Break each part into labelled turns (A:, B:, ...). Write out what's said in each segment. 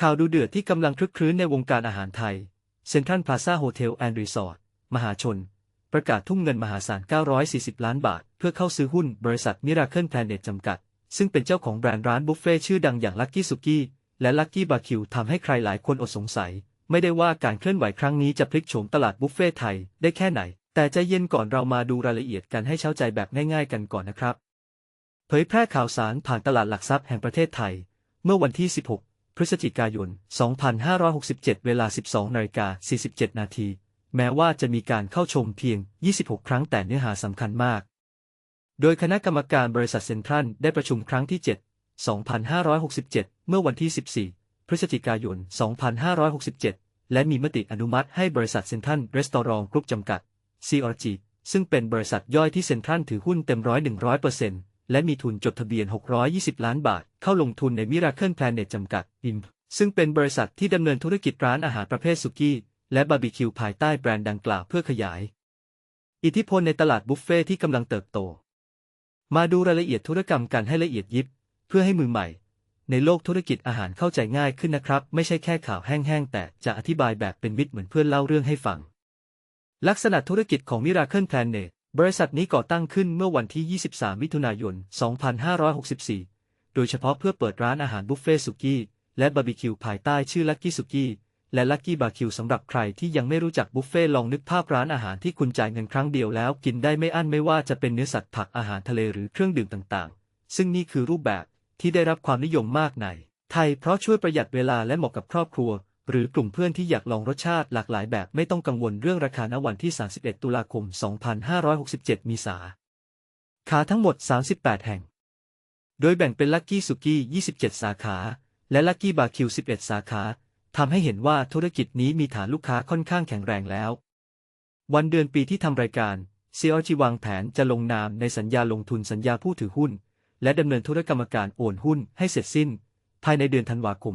A: ข่าวดูเดือดที่กำลังคลึกครื้นในวงการอาหารไทย เซ็นทรัลพลาซ่าโฮเทลแอนด์รีสอร์ท มหาชน ประกาศทุ่มเงินมหาศาล 940 ล้านบาท เพื่อเข้าซื้อหุ้นบริษัทมิราเคิลแพลเน็ตจำกัด ซึ่งเป็นเจ้าของแบรนด์ร้านบุฟเฟ่ชื่อดังอย่างลักกี้สุกี้และลักกี้บาร์คิวทำให้ใครหลายคนอดสงสัย ไม่ได้ว่าการเคลื่อนไหวครั้งนี้จะพลิกโฉมตลาดบุฟเฟ่ไทยได้แค่ไหน แต่ใจเย็นก่อนเรามาดูรายละเอียดกันให้เช้าใจแบบง่ายๆกันก่อนนะครับ เผยแพร่ข่าวสารผ่านตลาดหลักทรัพย์แห่งประเทศไทย เมื่อวันที่ 16 พฤศจิกายน 2567 เวลา 12นาฬิกา47 นาที แม้ว่าจะมีการเข้าชมเพียง 26 ครั้งแต่เนื้อหาสำคัญมาก โดยคณะกรรมการบริษัทเซ็นทรัลได้ประชุมครั้งที่ 7 2567 เมื่อวันที่ 14 พฤศจิกายน 2567 และมีมติอนุมัติให้บริษัทเซ็นทรัลรีสตอรองกรุ๊ปจำกัด CRG ซึ่งเป็นบริษัทย่อยที่เซ็นทรัลถือหุ้นเต็มร้อย100% และมีทุนจดทะเบียน 620 ล้านบาท เข้าลงทุนในมิราเคิลแพลเนตจำกัดอิมซึ่งเป็นบริษัทที่ดำเนินธุรกิจร้านอาหารประเภทสุกี้ และบาร์บีคิวภายใต้แบรนด์ดังกล่าวเพื่อขยาย อิทธิพลในตลาดบุฟเฟ่ที่กำลังเติบโต มาดูรายละเอียดธุรกรรมกันให้ละเอียดยิบ เพื่อให้มือใหม่ ในโลกธุรกิจอาหารเข้าใจง่ายขึ้นนะครับ ไม่ใช่แค่ข่าวแห้งๆแต่จะอธิบายแบบเป็นมิตรเหมือนเพื่อนเล่าเรื่องให้ฟัง ลักษณะธุรกิจของมิร บริษัทนี้ก่อตั้งขึ้นเมื่อวันที่ 23 มิถุนายน 2564 โดยเฉพาะเพื่อเปิดร้านอาหารบุฟเฟ่สุกี้ และบาร์บีคิวภายใต้ชื่อลักกี้สุกี้และลักกี้บาร์คิวสำหรับใครที่ยังไม่รู้จักบุฟเฟ่ลองนึกภาพร้านอาหารที่คุณจ่ายเงินครั้งเดียวแล้วกินได้ไม่อั้นไม่ว่าจะเป็นเนื้อสัตว์ผักอาหารทะเลหรือเครื่องดื่มต่างๆ ซึ่งนี่คือรูปแบบที่ได้รับความนิยมมากใน ไทยเพราะช่วยประหยัดเวลาและเหมาะกับครอบครัว หรือกลุ่มเพื่อนที่อยากลองรสชาติหลากหลายแบบไม่ต้องกังวลเรื่องราคาณวันที่ 31 ตุลาคม 2567 มีสาขาทั้งหมด 38 แห่ง โดยแบ่งเป็นลักกี้สุกี้ 27 สาขา และลักกี้บาร์คิว 11 สาขา ทำให้เห็นว่าธุรกิจนี้มีฐานลูกค้าค่อนข้างแข็งแรงแล้ว วันเดือนปีที่ทำรายการ CRG วางแผนจะลงนามในสัญญาลงทุนสัญญาผู้ถือหุ้น และดำเนินธุรกรรมการโอนหุ้นให้เสร็จสิ้น ภายในเดือนธันวาคม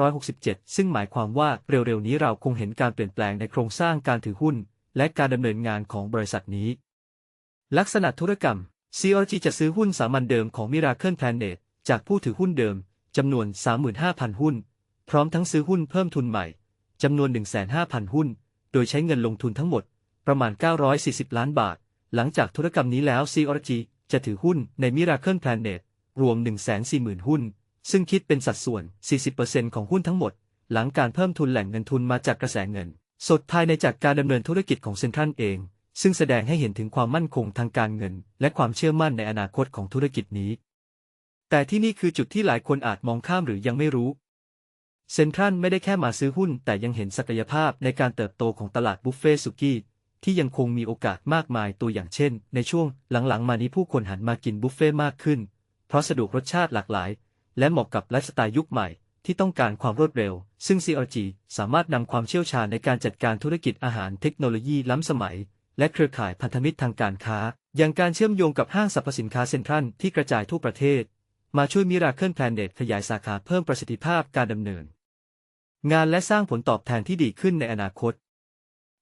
A: 2567 ซึ่งหมายความว่าเร็วๆนี้เราคงเห็นการเปลี่ยนแปลงในโครงสร้างการถือหุ้น และการดำเนินงานของบริษัทนี้ ลักษณะธุรกรรม CRG จะซื้อหุ้นสามัญเดิมของ Miracle Planet จากผู้ถือหุ้นเดิมจำนวน 35,000 หุ้น พร้อมทั้งซื้อหุ้นเพิ่มทุนใหม่จำนวน 15,000 หุ้น โดยใช้เงินลงทุนทั้งหมด ประมาณ 940 ล้านบาท หลังจากธุรกรรมนี้แล้ว CRG จะถือหุ้นใน Miracle Planet รวม 140,000 หุ้น ซึ่งคิดเป็นสัดส่วน 40%ของหุ้นทั้งหมด หลังการเพิ่มทุนแหล่งเงินทุนมาจากกระแสเงิน สดภายในจากการดำเนินธุรกิจของเซ็นทรัลเอง ซึ่งแสดงให้เห็นถึงความมั่นคงทางการเงิน และความเชื่อมั่นในอนาคตของธุรกิจนี้ แต่ที่นี่คือจุดที่หลายคนอาจมองข้ามหรือยังไม่รู้ เซ็นทรัลไม่ได้แค่มาซื้อหุ้น แต่ยังเห็นศักยภาพในการเติบโตของตลาดบุฟเฟ่สุกี้ที่ยังคงมีโอกาสมากมายตัวอย่างเช่น ในช่วงหลังๆ มานี้ผู้คนหันมากินบุฟเฟ่มากขึ้น เพราะสะดวกรสชาติหลากหลาย และเหมาะกับไลฟ์สไตล์ยุคใหม่ที่ต้องการความรวดเร็ว ซึ่ง CRG สามารถนำความเชี่ยวชาญในการจัดการธุรกิจอาหารเทคโนโลยีล้ำสมัย และเครือข่ายพันธมิตรทางการค้า อย่างการเชื่อมโยงกับห้างสรรพสินค้าเซ็นทรัลที่กระจายทั่วประเทศ มาช่วยมิราเคิลแพลเน็ตขยายสาขาเพิ่มประสิทธิภาพการดำเนิน งานและสร้างผลตอบแทนที่ดีขึ้นในอนาคต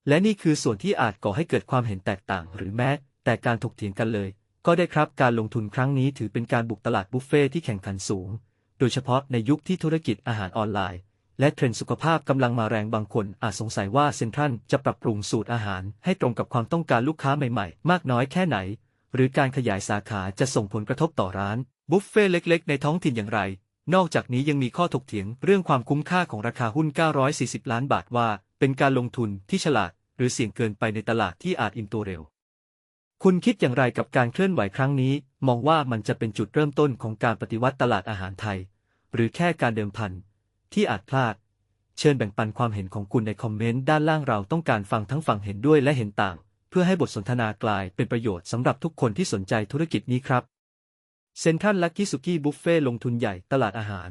A: และนี่คือส่วนที่อาจก่อให้เกิดความเห็นแตกต่าง หรือแม้แต่การถกเถียงกันเลย ก็ได้ครับการลงทุนครั้งนี้ถือเป็นการบุกตลาดบุฟเฟ่ที่แข่งขันสูง โดยเฉพาะในยุคที่ธุรกิจอาหารออนไลน์ และเทรนด์สุขภาพกำลังมาแรงบางคนอาจสงสัยว่าเซ็นทรัลจะปรับปรุงสูตรอาหาร ให้ตรงกับความต้องการลูกค้าใหม่ๆ มากน้อยแค่ไหน หรือการขยายสาขาจะส่งผลกระทบต่อร้านบุฟเฟ่เล็กๆ ในท้องถิ่นอย่างไร นอกจากนี้ยังมีข้อถกเถียงเรื่องความคุ้มค่าของราคาหุ้น 940 ล้านบาทว่า เป็นการลงทุนที่ฉลาด หรือเสี่ยงเกินไปในตลาดที่อาจอิ่มตัวเร็ว คุณคิดอย่างไรกับการเคลื่อนไหวครั้งนี้ มองว่ามันจะเป็นจุดเริ่มต้นของการปฏิวัติตลาดอาหารไทย หรือแค่การเดิมพันที่อาจพลาด เชิญแบ่งปันความเห็นของคุณในคอมเมนต์ด้านล่างเราต้องการฟังทั้งฝั่งเห็นด้วยและเห็นต่าง เพื่อให้บทสนทนากลายเป็นประโยชน์สำหรับทุกคนที่สนใจธุรกิจนี้ครับเซ็นทรัลลักกี้สุกี้บุฟเฟ่ลงทุนใหญ่ตลาดอาหาร